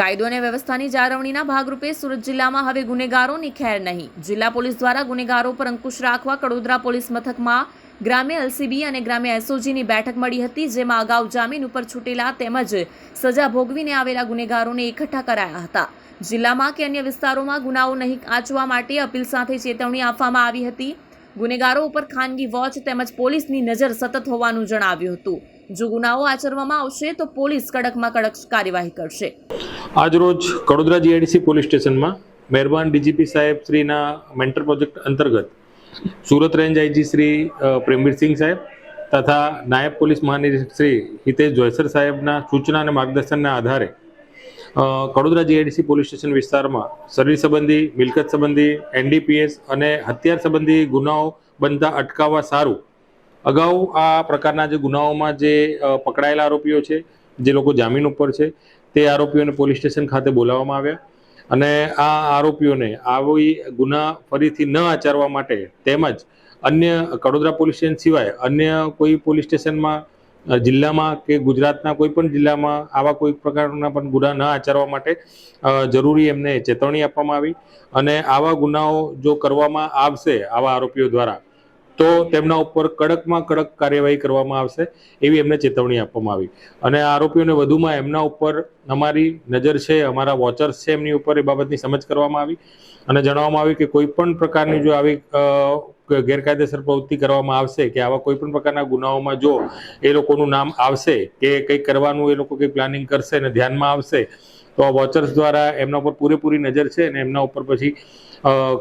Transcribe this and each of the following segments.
કાયદો અને વ્યવસ્થાની જાળવણીના ભાગરૂપે સુરત જિલ્લામાં હવે ગુનેગારોની ખેર નહીં. જિલ્લા પોલીસ દ્વારા ગુનેગારો પર અંકુશ રાખવા કડોદરા પોલીસ મથકમાં ગ્રામ્ય એલસીબી અને ગ્રામ્ય એસઓજીની બેઠક મળી હતી, જેમાં અગાઉ જામીન ઉપર છૂટેલા તેમજ સજા ભોગવીને આવેલા ગુનેગારોને એકઠા કરાયા હતા. જિલ્લામાં કે અન્ય વિસ્તારોમાં ગુનાઓ નહીં આંચવા માટે અપીલ સાથે ચેતવણી આપવામાં આવી હતી. ગુનેગારો ઉપર ખાનગી વોચ તેમજ પોલીસની નજર સતત હોવાનું જણાવ્યું હતું. જો ગુનાઓ આચરવામાં આવશે, તો પોલીસ કડકમાં કડક કાર્યવાહી કરશે. આજરોજ કડોદરા જીઆઈડીસી પોલીસ સ્ટેશનમાં મહેરબાન ડીજીપી સાહેબ શ્રીના મેન્ટર પ્રોજેક્ટ અંતર્ગત સુરત રેન્જ આઈજી શ્રી પ્રેમવીરસિંહ સાહેબ તથા નાયબ પોલીસ મહાનિરીક્ષક શ્રી હિતેશ જોયસર સાહેબના સૂચના અને માર્ગદર્શનના આધારે કડોદરા જીઆઈડીસી પોલીસ સ્ટેશન વિસ્તારમાં શરીર સંબંધી, મિલકત સંબંધી એનડીપીએસ અને હથિયાર સંબંધી ગુનાઓ બનતા અટકાવવા સારું. અગાઉ આ પ્રકારના જે ગુનાઓમાં જે પકડાયેલા આરોપીઓ છે, જે લોકો જામીન ઉપર છે તે આરોપીઓને પોલીસ સ્ટેશન ખાતે બોલાવવામાં આવ્યા. અને આ આરોપીઓને આવી ગુના ફરીથી ન આચરવા માટે તેમજ અન્ય કડોદરા પોલીસ સ્ટેશન સિવાય અન્ય કોઈ પોલીસ સ્ટેશનમાં જિલ્લામાં કે ગુજરાતના કોઈ પણ જિલ્લામાં આવા કોઈ પ્રકારના પણ ગુના ન આચરવા માટે જરૂરી એમને ચેતવણી આપવામાં આવી. અને આવા ગુનાઓ જો કરવામાં આવશે, આવા આરોપીઓ દ્વારા તો તેમના ઉપર કડકમાં કડક કાર્યવાહી કરવામાં આવશે એવી એમને ચેતવણી આપવામાં આવી. અને આરોપીઓને વધુમાં એમના ઉપર અમારી નજર છે, અમારા વોચર્સ છે એમની ઉપર એ બાબતની સમજ કરવામાં આવી. અને જણાવવામાં આવ્યું કે કોઈ પણ પ્રકારની જો આવી ગેરકાયદેસર પ્રવૃત્તિ કરવામાં આવશે કે આવા કોઈ પણ પ્રકારના ગુનાઓમાં જો એ લોકોનું નામ આવશે કે કંઈક કરવાનું એ લોકો કંઈ પ્લાનિંગ કરશે અને ધ્યાનમાં આવશે, તો આ વોચર્સ દ્વારા એમના ઉપર પૂરેપૂરી નજર છે અને એમના ઉપર પછી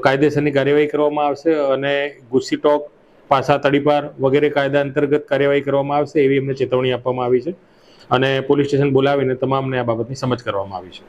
કાયદેસરની કાર્યવાહી કરવામાં આવશે અને ગુસ્સી ટોક પાસા તડીપાર વગેરે કાયદા અંતર્ગત કાર્યવાહી કરવામાં આવશે એવી એમને ચેતવણી આપવામાં આવી છે. અને પોલીસ સ્ટેશન બોલાવીને તમામને આ બાબતની સમજ કરવામાં આવી છે.